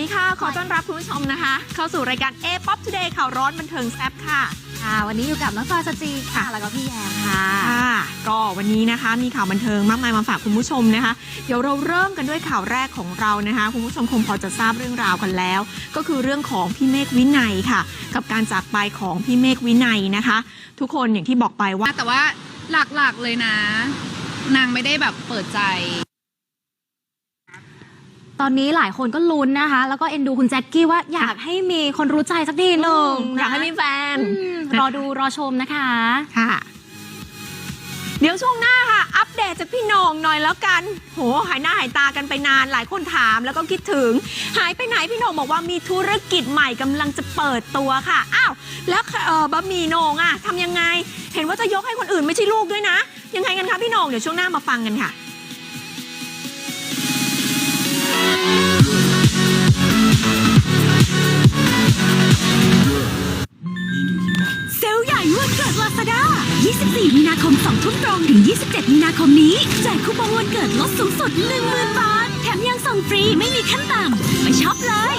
ดีค่ะ ขอต้อนรับคุณผู้ชมนะคะ เข้าสู่รายการ A Pop Today ข่าวร้อนบันเทิงแซ่บค่ะ ค่ะ วันนี้อยู่กับน้องฟลอยสจีค่ะ แล้วก็พี่แยมค่ะ ค่ะ ก็วันนี้นะคะมีข่าวบันเทิงมากมายมาฝากคุณผู้ชมนะคะ เดี๋ยวเราเริ่มกันด้วยข่าวแรกของเรานะคะ คุณผู้ชมคงพอจะทราบเรื่องราวกันแล้ว ก็คือเรื่องของพี่เมฆวินัยค่ะ กับการจากไปของพี่เมฆวินัยนะคะ ทุกคนอย่างที่บอกไปว่า แต่ว่าหลักๆเลยนะ นางไม่ได้แบบเปิดใจ ตอนนี้หลายคนก็ลุ้นนะคะ แล้วก็เอ็นดูคุณแจ็คกี้ว่าอยากให้มีคนรู้ใจสักทีหนึ่งอยากให้มีแฟน อืมรอดูรอชมนะคะ ค่ะ เดี๋ยวช่วงหน้าค่ะ อัปเดตจากพี่โหนงหน่อยแล้วกัน โห หายหน้าหายตากันไปนาน หลายคนถามแล้วก็คิดถึง หายไปไหนพี่โหนงบอกว่ามีธุรกิจใหม่กำลังจะเปิดตัวค่ะ อ้าว แล้วเออบะหมี่โหนงอะทำยังไง เห็นว่าจะยกให้คนอื่นไม่ใช่ลูกด้วยนะ ยังไงกันคะพี่โหนงเดี๋ยวช่วงหน้ามาฟังกันค่ะ 24 มีนาคม2ทุ่มตรงถึง 27 มีนาคมนี้แจกคูปองวันเกิดลดสูงสุด 10,000 บาท แถมยังส่งฟรีไม่มีขั้นต่ำไปช็อปเลย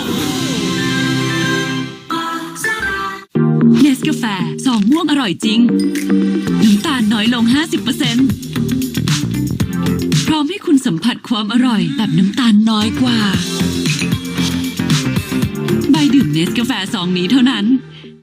เนสกาแฟสองม่วงอร่อยจริง น้ำตาลน้อยลง 50%พร้อมให้คุณสัมผัสความอร่อยแบบน้ำตาลน้อยกว่า ใบดื่มเนสกาแฟซองนี้เท่านั้น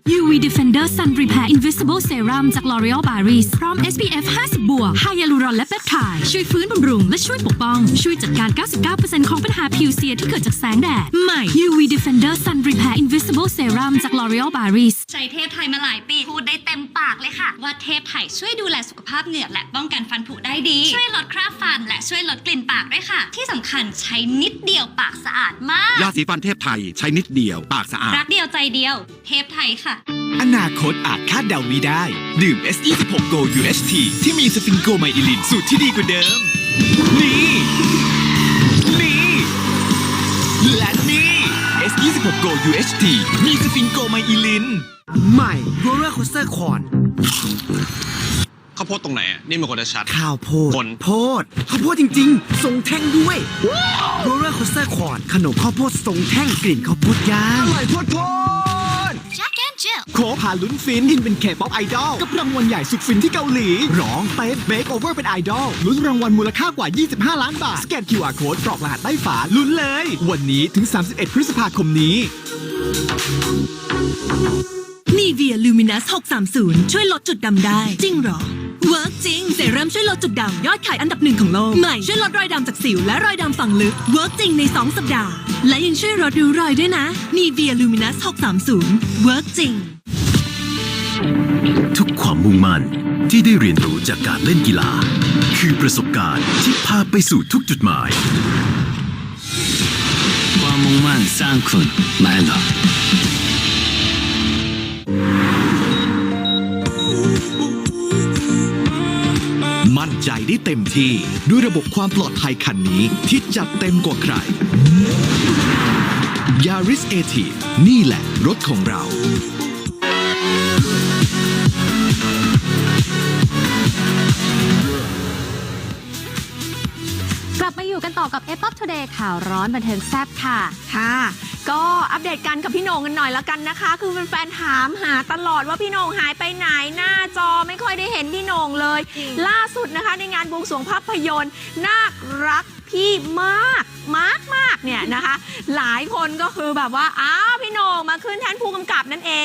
UV Defender Sun Repair Invisible Serum จาก L'Oreal Paris พร้อม SPF 50 บวกไฮยาลูรอนและเปปไทด์ช่วยฟื้นบำรุง และช่วยปกป้อง ช่วยจัดการ 99%ของปัญหาผิวเสียที่เกิดจากแสงแดด ใหม่ UV Defender Sun Repair Invisible Serum จาก L'Oreal Paris ใช้เทพไทยมาหลายปี พูดได้เต็มปากเลยค่ะ ว่าเทพไทยช่วยดูแลสุขภาพเหงือกและป้องกันฟันผุได้ดี ช่วยลดคราบฟัน และช่วยลดกลิ่นปากด้วยค่ะ ที่สำคัญใช้นิดเดียวปากสะอาดมาก ยาสีฟันเทพไทยใช้นิดเดียวปากสะอาด รักเดียวใจเดียว เทพไทยค่ะอนาคตอาจคาดเดาไม่ได้ ดื่ม S26 Go UHT ที่มีสฟิงโกไมอิลินสูตรที่ดีกว่าเดิม นี่ นี่ และนี่ S26 Go UHT มีสฟิงโกไมอิลิน ใหม่ Roller Coaster Corn ข้าวโพดตรงไหนอะนี่มันคนจะชัด ข้าวโพดคน โพดข้าวโพดจริงๆ ทรงแท่งด้วย Roller Coaster Corn ขนมข้าวโพดทรงแท่งกลิ่นข้าวโพดย่าง อร่อยโพดโพด Jack and Jill โคพาลุ้นฟินอินเป็นเคป๊อปไอดอลกับรางวัลใหญ่สุดฟินที่เกาหลี ร้องเต้นเบคโอเวอร์เป็นไอดอลลุ้นรางวัลมูลค่ากว่า 25 ล้านบาท สแกน QR Code กรอกรหัสใต้ฝาลุ้นเลย วันนี้ถึง 31 พฤษภาคมนี้นีเวียลูมินัส630 ช่วยลดจุดดำได้ จริงหรอเวิร์กจริงเซรั่มช่วยลดจุดดำยอดขายอันดับหนึ่งของโลก ใหม่ช่วยลดรอยดำจากสิวและรอยดำฝังลึกเวิร์กจริงใน 2 สัปดาห์ และยังช่วยลดริ้วรอยด้วยนะ นีเวียลูมินัส 630 เวิร์กจริง ทุกความมุ่งมั่นที่ได้เรียนรู้จากการเล่นกีฬา คือประสบการณ์ที่พาไปสู่ทุกจุดหมาย ความมุ่งมั่นสร้างคุณแมนดอมั่นใจได้เต็มที่ด้วยระบบความปลอดภัยคันนี้ที่จัดเต็มกว่าใคร Yaris เอทีนี่แหละรถของเรา อยู่กันต่อกับ a p o p Today ข่าวร้อนบันเทิงแซ่บค่ะ ค่ะ ก็อัปเดตกันกับพี่โหนงกันหน่อยแล้วกันนะคะ คือแฟนๆถามหาตลอดว่าพี่โหนงหายไปไหนหน้าจอไม่ค่อยได้เห็นพี่โหนงเลย ล่าสุดนะคะในงานบวงสรวงภาพยนตร์นาครักพี่มากมากมากเนี่ยนะคะ หลายคนก็คือแบบว่าอ้าวพี่โหนงมาขึ้นแทนผู้กำกับนั่นเอง